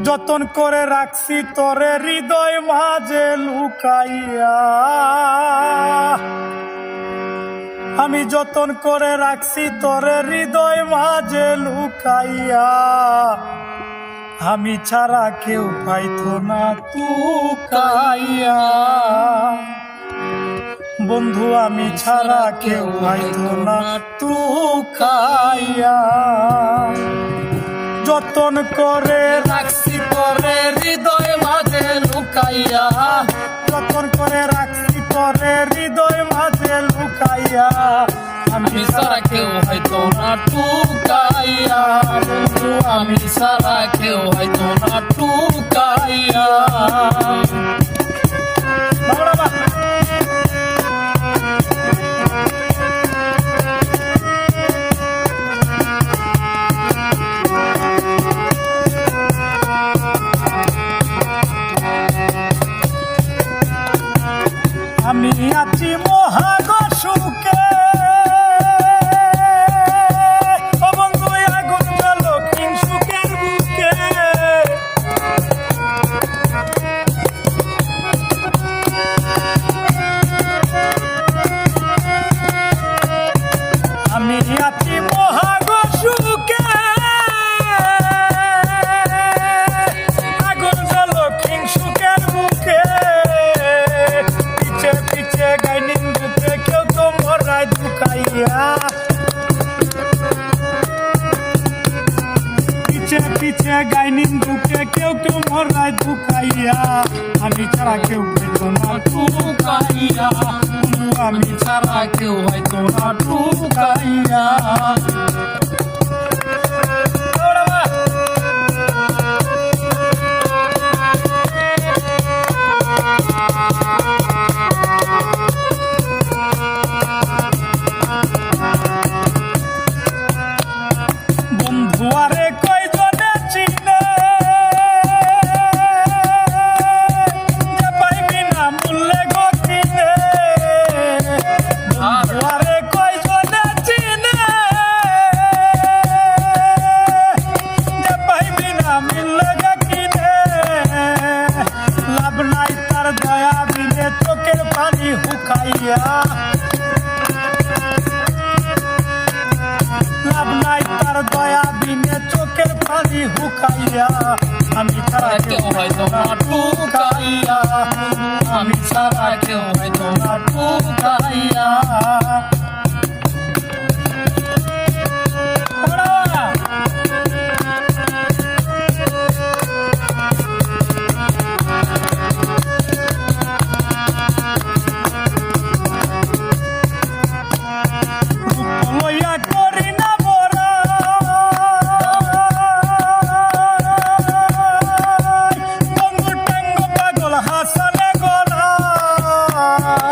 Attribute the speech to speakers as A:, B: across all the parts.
A: যতন করে রাখছি তোরে হৃদয় মাঝে লুকাইয়া। আমি যতন করে রাখছি তোরে হৃদয় মাঝে লুকাইয়া। আমি ছাড়া কেউ পাইতো না তুকাইয়া বন্ধু, আমি ছাড়া কেউ পাইতো না তুকাইয়া যতন করে রাখছি পরে হৃদয় মাঝে লুকাইয়া। যতন করে রাখছি পরে হৃদয় মাঝে লুকাইয়া। আমি
B: আমি সারা কেউ হয়তো না টুকাইয়া। বন্ধু আমি সারা কেউ হয়তো না টুকাইয়া।
A: আমি আছি মহাগ পিছে পিছে গাইনিং দুকে কেউ কেউ মরায় ঢুকাইয়া আমি ছাড়া কেউ পেত না
B: টুকাইয়া। আমি ছাড়া কেউ হয়তো না
A: বন্ধু পানি হুকাইয়া আমি ছাড়া
B: কেউ হয়তো না টুকাইয়া আমি
A: ছাড়া
B: কেউ হয়তো না টুকাইয়া Bye.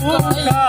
B: সারা